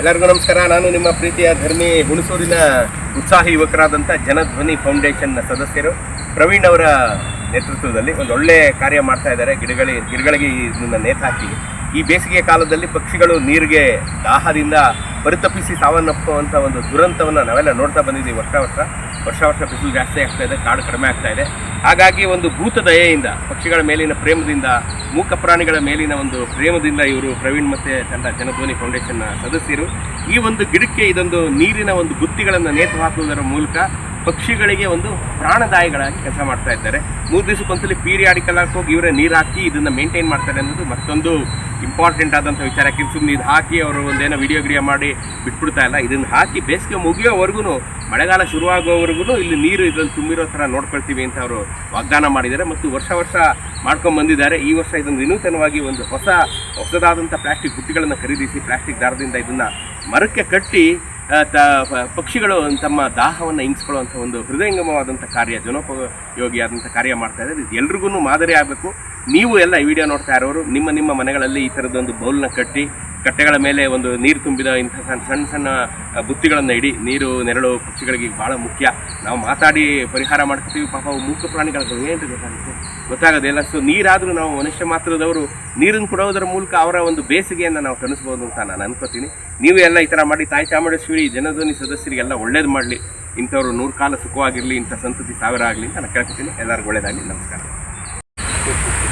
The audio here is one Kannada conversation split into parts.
ಎಲ್ಲರಿಗೂ ನಮಸ್ಕಾರ. ನಾನು ನಿಮ್ಮ ಪ್ರೀತಿಯ ಧರ್ಮಿ ಹುಣಸೂರಿನ ಉತ್ಸಾಹಿ ಯುವಕರಾದಂಥ ಜನಧ್ವನಿ ಫೌಂಡೇಶನ್ನ ಸದಸ್ಯರು ಪ್ರವೀಣ್ ಅವರ ನೇತೃತ್ವದಲ್ಲಿ ಒಂದು ಒಳ್ಳೆ ಕಾರ್ಯ ಮಾಡ್ತಾ ಇದ್ದಾರೆ. ಗಿಡಗಳಿ ಗಿಡಗಳಿಗೆ ಇದನ್ನ ನೇತಾಕಿ ಈ ಬೇಸಿಗೆ ಕಾಲದಲ್ಲಿ ಪಕ್ಷಿಗಳು ನೀರಿಗೆ ದಾಹದಿಂದ ಪರಿತಪಿಸಿ ಸಾವನ್ನಪ್ಪುವಂಥ ಒಂದು ದುರಂತವನ್ನು ನಾವೆಲ್ಲ ನೋಡ್ತಾ ಬಂದಿದ್ದೀವಿ ವರ್ಷ ವರ್ಷ. ವರ್ಷ ವರ್ಷ ಬಿಸಿಲು ಜಾಸ್ತಿ ಆಗ್ತಾ ಇದೆ, ಕಾಡು ಕಡಿಮೆ ಆಗ್ತಾ ಇದೆ. ಹಾಗಾಗಿ ಒಂದು ಭೂತ ದಯೆಯಿಂದ, ಪಕ್ಷಿಗಳ ಮೇಲಿನ ಪ್ರೇಮದಿಂದ, ಮೂಕ ಪ್ರಾಣಿಗಳ ಮೇಲಿನ ಒಂದು ಪ್ರೇಮದಿಂದ ಇವರು ಪ್ರವೀಣ್ ಮತ್ತೆ ತಂಡ ಜನಧ್ವನಿ ಫೌಂಡೇಶನ್ನ ಸದಸ್ಯರು. ಈ ಒಂದು ಗಿಡಕ್ಕೆ ಇದೊಂದು ನೀರಿನ ಒಂದು ಗುತ್ತಿಗಳನ್ನು ನೇತು ಹಾಕುವುದರ ಮೂಲಕ ಪಕ್ಷಿಗಳಿಗೆ ಒಂದು ಪ್ರಾಣದಾಯಿಗಳಾಗಿ ಕೆಲಸ ಮಾಡ್ತಾ ಇದ್ದಾರೆ. ಮೂರು ದಿವಸಕ್ಕೊಂದ್ಸಲಿ ಪೀರಿಯಾಡಿಕಲ್ ಆಗಿ ಹೋಗಿ ಇವರೇ ನೀರು ಹಾಕಿ ಇದನ್ನು ಮೇಂಟೈನ್ ಮಾಡ್ತಾರೆ ಅನ್ನೋದು ಮತ್ತೊಂದು ಇಂಪಾರ್ಟೆಂಟ್ ಆದಂಥ ವಿಚಾರ. ಸುಮ್ಮನೆ ಇದು ಹಾಕಿ ಅವರು ಒಂದೇನೋ ವಿಡಿಯೋ ಗಿಡಿಯೋ ಮಾಡಿ ಬಿಟ್ಬಿಡ್ತಾ ಇಲ್ಲ. ಇದನ್ನು ಹಾಕಿ ಬೇಸಿಗೆ ಮುಗಿಯೋವರೆಗೂ ಮಳೆಗಾಲ ಶುರುವಾಗೋವರೆಗೂ ಇಲ್ಲಿ ನೀರು ಇದ್ರಲ್ಲಿ ತುಂಬಿರೋ ಥರ ನೋಡ್ಕೊಳ್ತೀವಿ ಅಂತ ಅವರು ವಾಗ್ದಾನ ಮಾಡಿದ್ದಾರೆ. ಮತ್ತು ವರ್ಷ ವರ್ಷ ಮಾಡ್ಕೊಂಡು ಬಂದಿದ್ದಾರೆ. ಈ ವರ್ಷ ಇದನ್ನು ವಿನೂತನವಾಗಿ ಒಂದು ಹೊಸ ಹೊಸದಾದಂಥ ಪ್ಲಾಸ್ಟಿಕ್ ಬುಟ್ಟಿಗಳನ್ನು ಖರೀದಿಸಿ, ಪ್ಲಾಸ್ಟಿಕ್ ದಾರದಿಂದ ಇದನ್ನು ಮರಕ್ಕೆ ಕಟ್ಟಿ ತ ಪಕ್ಷಿಗಳು ತಮ್ಮ ದಾಹವನ್ನು ಹಿಂಗಿಸ್ಕೊಳ್ಳುವಂಥ ಒಂದು ಹೃದಯಂಗಮವಾದಂಥ ಕಾರ್ಯ, ಜನೋಪಯೋಗಿಯಾದಂಥ ಕಾರ್ಯ ಮಾಡ್ತಾ ಇದ್ದಾರೆ. ಇದು ಎಲ್ರಿಗೂ ಮಾದರಿ ಆಗಬೇಕು. ನೀವು ಎಲ್ಲ ಈ ವಿಡಿಯೋ ನೋಡ್ತಾ ಇರೋರು, ನಿಮ್ಮ ನಿಮ್ಮ ಮನೆಗಳಲ್ಲಿ ಈ ಥರದ್ದೊಂದು ಬೌಲ್ನ ಕಟ್ಟಿ ಕಟ್ಟೆಗಳ ಮೇಲೆ ಒಂದು ನೀರು ತುಂಬಿದ ಇಂಥ ಸಣ್ಣ ಸಣ್ಣ ಸಣ್ಣ ಬುತ್ತಿಗಳನ್ನು ಇಡಿ. ನೀರು, ನೆರಳು, ಪಕ್ಷಿಗಳಿಗೆ ಭಾಳ ಮುಖ್ಯ. ನಾವು ಮಾತಾಡಿ ಪರಿಹಾರ ಮಾಡ್ತೀವಿ ಪಾಪ ಮೂಕ ಪ್ರಾಣಿಗಳ ಏನು ಗೊತ್ತಾಗುತ್ತೆ? ಗೊತ್ತಾಗೋದಿಲ್ಲ. ಸೊ ನೀರಾದರೂ ನಾವು ಮನುಷ್ಯ ಮಾತ್ರದವರು, ನೀರನ್ನು ಕೊಡೋದರ ಮೂಲಕ ಅವರ ಒಂದು ಬೇಸಿಗೆಯನ್ನು ನಾವು ತಣಿಸ್ಬೋದು ಅಂತ ನಾನು ಅನ್ಕೋತೀನಿ. ನೀವು ಎಲ್ಲ ಈ ಥರ ಮಾಡಿ. ತಾಯಿ ಚಾಮುಂಡೇಶ್ವರಿ ಜನಧ್ವನಿ ಸದಸ್ಯರಿಗೆಲ್ಲ ಒಳ್ಳೇದು ಮಾಡಲಿ. ಇಂಥವ್ರು ನೂರು ಕಾಲ ಸುಖವಾಗಿರಲಿ. ಇಂಥ ಸಂತತಿ ಸಾವಿರ ಆಗಲಿ ಅಂತ ನಾನು ಕೇಳ್ಕೊತೀನಿ. ಎಲ್ಲರಿಗೂ ಒಳ್ಳೇದಾಗಲಿ. ನಮಸ್ಕಾರ.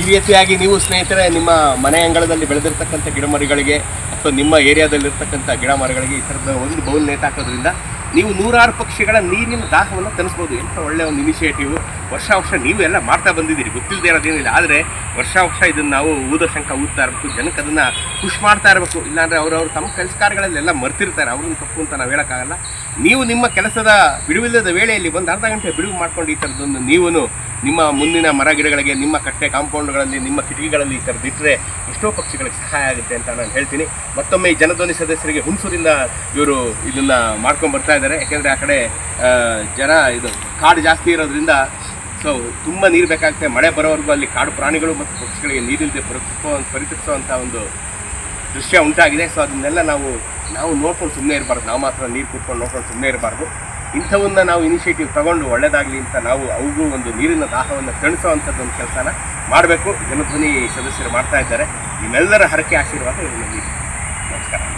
ಈ ರೀತಿಯಾಗಿ ನೀವು ಸ್ನೇಹಿತರೆ, ನಿಮ್ಮ ಮನೆ ಅಂಗಳದಲ್ಲಿ ಬೆಳೆದಿರ್ತಕ್ಕಂಥ ಗಿಡಮರಗಳಿಗೆ ಅಥವಾ ನಿಮ್ಮ ಏರಿಯಾದಲ್ಲಿರ್ತಕ್ಕಂಥ ಗಿಡ ಮರಗಳಿಗೆ ಈ ಥರದ ಒಂದು ಬೌಲ್ ನೇತಾಕೋದ್ರಿಂದ ನೀವು ನೂರಾರು ಪಕ್ಷಿಗಳ ನೀರಿನ ದಾಹವನ್ನು ತನಿಸ್ಬೋದು ಎಂಥ ಒಳ್ಳೆಯ ಒಂದು ಇನಿಷಿಯೇಟಿವ್ ವರ್ಷ ವರ್ಷ ನೀವು ಎಲ್ಲ ಮಾಡ್ತಾ ಬಂದಿದ್ದೀರಿ. ಗೊತ್ತಿಲ್ಲದೆ ಇರೋದೇನಿಲ್ಲ ಆದರೆ ವರ್ಷ ವರ್ಷ ಇದನ್ನು ನಾವು ಊದ ಶಂಕ ಊದ್ತಾ ಇರಬೇಕು, ಜನಕ್ಕೆ ಅದನ್ನು ಖುಷ್ ಮಾಡ್ತಾ ಇರಬೇಕು. ಇಲ್ಲಾಂದರೆ ಅವರವರು ತಮ್ಮ ಕೆಲಸ ಕಾರ್ಯಗಳಲ್ಲೆಲ್ಲ ಮರ್ತಿರ್ತಾರೆ. ಅವ್ರನ್ನ ತಪ್ಪು ಅಂತ ನಾವು ಹೇಳೋಕ್ಕಾಗಲ್ಲ. ನೀವು ನಿಮ್ಮ ಕೆಲಸದ ಬಿಡುವಿಲ್ಲದ ವೇಳೆಯಲ್ಲಿ ಒಂದು ಅರ್ಧ ಗಂಟೆ ಬಿಡುವು ಮಾಡ್ಕೊಂಡು ಈ ಥರದ್ದೊಂದು ನೀವು ನಿಮ್ಮ ಮುಂದಿನ ಮರ ಗಿಡಗಳಿಗೆ, ನಿಮ್ಮ ಕಟ್ಟೆ ಕಾಂಪೌಂಡ್ಗಳಲ್ಲಿ, ನಿಮ್ಮ ಕಿಟಕಿಗಳಲ್ಲಿ ಈ ಥರದ್ದು ಇಟ್ಟರೆ ಎಷ್ಟೋ ಪಕ್ಷಿಗಳಿಗೆ ಸಹಾಯ ಆಗುತ್ತೆ ಅಂತ ನಾನು ಹೇಳ್ತೀನಿ. ಮತ್ತೊಮ್ಮೆ ಈ ಜನಧ್ವನಿ ಸದಸ್ಯರಿಗೆ ಹುಣಸೂರಿಂದ ಇವರು ಇದನ್ನು ಮಾಡ್ಕೊಂಡು ಬರ್ತಾ ಇದ್ದಾರೆ. ಯಾಕೆಂದರೆ ಆ ಕಡೆ ಜನ ಇದು ಕಾಡು ಜಾಸ್ತಿ ಇರೋದ್ರಿಂದ ಸೊ ತುಂಬ ನೀರು ಬೇಕಾಗುತ್ತೆ. ಮಳೆ ಬರೋವರೆಗೂ ಅಲ್ಲಿ ಕಾಡು ಪ್ರಾಣಿಗಳು ಮತ್ತು ಪಕ್ಷಿಗಳಿಗೆ ನೀರಿಲ್ಲದೆ ಪರಿತಪಿಸೋ ಪರಿತಪಿಸುವಂಥ ಒಂದು ದೃಶ್ಯ ಉಂಟಾಗಿದೆ. ಸೊ ಅದನ್ನೆಲ್ಲ ನಾವು ನಾವು ನೋಡ್ಕೊಂಡು ಸುಮ್ಮನೆ ಇರಬಾರ್ದು. ನಾವು ಮಾತ್ರ ನೀರು ಕುತ್ಕೊಂಡು ನೋಡ್ಕೊಂಡು ಸುಮ್ಮನೆ ಇರಬಾರ್ದು. ಇಂಥವನ್ನ ನಾವು ಇನಿಷಿಯೇಟಿವ್ ತಗೊಂಡು ಒಳ್ಳೆಯದಾಗಲಿ ಅಂತ ನಾವು ಅವ್ರಿಗೂ ಒಂದು ನೀರಿನ ದಾಹವನ್ನು ತಣಿಸೋ ಅಂಥದ್ದು ಒಂದು ಕೆಲಸನ ಮಾಡಬೇಕು. ಜನಧ್ವನಿ ಸದಸ್ಯರು ಮಾಡ್ತಾ ಇದ್ದಾರೆ. ನಿಮ್ಮೆಲ್ಲರ ಹರಕೆ ಆಶೀರ್ವಾದ ನಮಸ್ಕಾರ.